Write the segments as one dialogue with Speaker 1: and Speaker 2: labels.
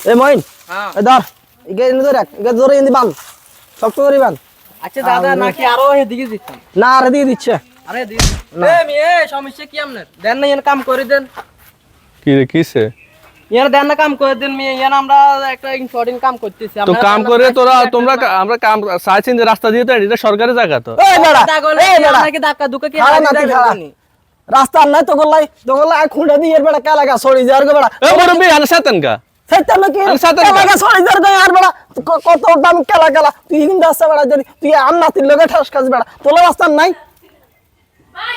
Speaker 1: এ মইন
Speaker 2: হ্যাঁ।
Speaker 1: এ ধর এনে ধরে রাখ ধরে এনে বান শক্ত করে বান
Speaker 2: আচ্ছা দাদা নাকি আরও এদিকে দিচ্ছেন
Speaker 1: না আরে দিয়ে দিচ্ছে।
Speaker 2: আরে এ মেয়ে সমস্যা কি আপনার? দেন না ইয়ান কাম করে দেন।
Speaker 3: কি রে কিসে?
Speaker 2: ইয়ান দেন না কাম করে দেন মেয়ে। ইয়ান আমরা একটা ইম্পর্টেন্ট কাম করতেছি।
Speaker 3: তো কাম করে তোরা তোমরা আমরা কাম চাইছেন যে রাস্তা দিয়ে তো এটা সরকারি জায়গা তো।
Speaker 1: এই বেড়া এই বেড়া।
Speaker 2: আপনাকে ধাক্কা দুকা কি হারাতে
Speaker 1: নাতি রাস্তা আর নাই তো গোল্লাই তো গোল্লাই খুঁড়ে দিয়ে এর বেড়া কালাগা সরি যার গো বেড়া।
Speaker 3: এ
Speaker 1: নাকি
Speaker 3: আরে
Speaker 1: গো। আর বেড়া তো ক- কত দাম কালা কালা? তুই কিন্তু আসছে বেড়া যদি তুই আর নাতির লগে ঠাস খাস বেড়া। তোলা রাস্তা নাই?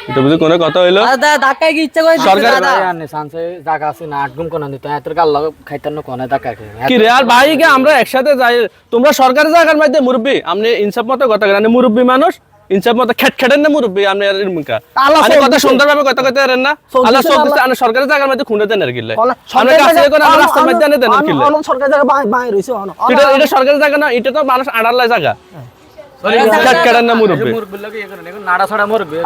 Speaker 3: এটা বুঝি কোনো কথা হইল?
Speaker 2: দাদা কি ইচ্ছা করে
Speaker 3: সরকার-
Speaker 2: দাদা?
Speaker 4: আনে সানসে জায়গা আছে না আটগুম কোন দিত এত গাল লগে খাইতান না কোনে টাকা কি
Speaker 3: রে আর ভাই কে আমরা একসাথে যাই। তোমরা সরকারি জায়গার মধ্যে মুরব্বি আপনি ইনসাফ মতো কথা কেন মুরব্বি মানুষ? ইনসাফ মতো খেট খেটেন না মুরব্বি আর আমি কথা সুন্দরভাবে কথা কইতে পারেন না। আল্লাহ আমি সরকারি জায়গার মধ্যে খুঁড়ে দেন আর কিলে আমরা কাছে
Speaker 1: জায়গা-
Speaker 3: করে আমরা
Speaker 1: অন-
Speaker 3: রাস্তার মধ্যে আনে দেন আর
Speaker 1: অন- সরকারি জায়গা বাই বাই রইছে অন অন-
Speaker 3: এটা এটা সরকারি জায়গা না এটা তো মানুষ আড়াল্লা জায়গা। খেট খেটেন না
Speaker 4: লগে এখন নাড়া ছড়া
Speaker 3: মুরব্বি।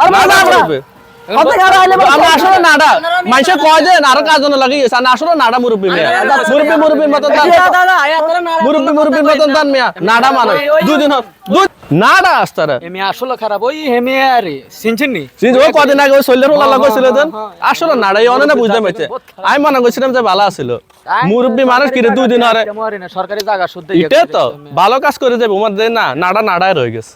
Speaker 3: আমরা আসলে নাডা। মানুষে কয় যে আরও কাজ লাগে না আসলে নাডা মুরব্বি মিয়া। মুরব্বি মুরব্বির মতন দান
Speaker 2: দাদা দাদা এতটা না
Speaker 3: মুরব্বি মুরব্বির মতন দান মিয়া। নাডা মানুষ দুদিন দুই নাডা আসতারা
Speaker 4: এমি আসলে খারাপ ওই হেমে আরে সিনছেন নি?
Speaker 3: ও কদিন আগে ওই শৈলের হোলা লাগাইছিল দেন আসলে নাড়াই অনে না বুঝতে পারছে আমি মনে করছিলাম যে ভালো আছিল। মুরব্বি মানুষ কিরে দুই দিন আরে
Speaker 4: সরকারি জায়গা শুদ্ধ
Speaker 3: তো ভালো কাজ করে যাবে দেয় না নাড়া নাড়ায় রয়ে গেছে।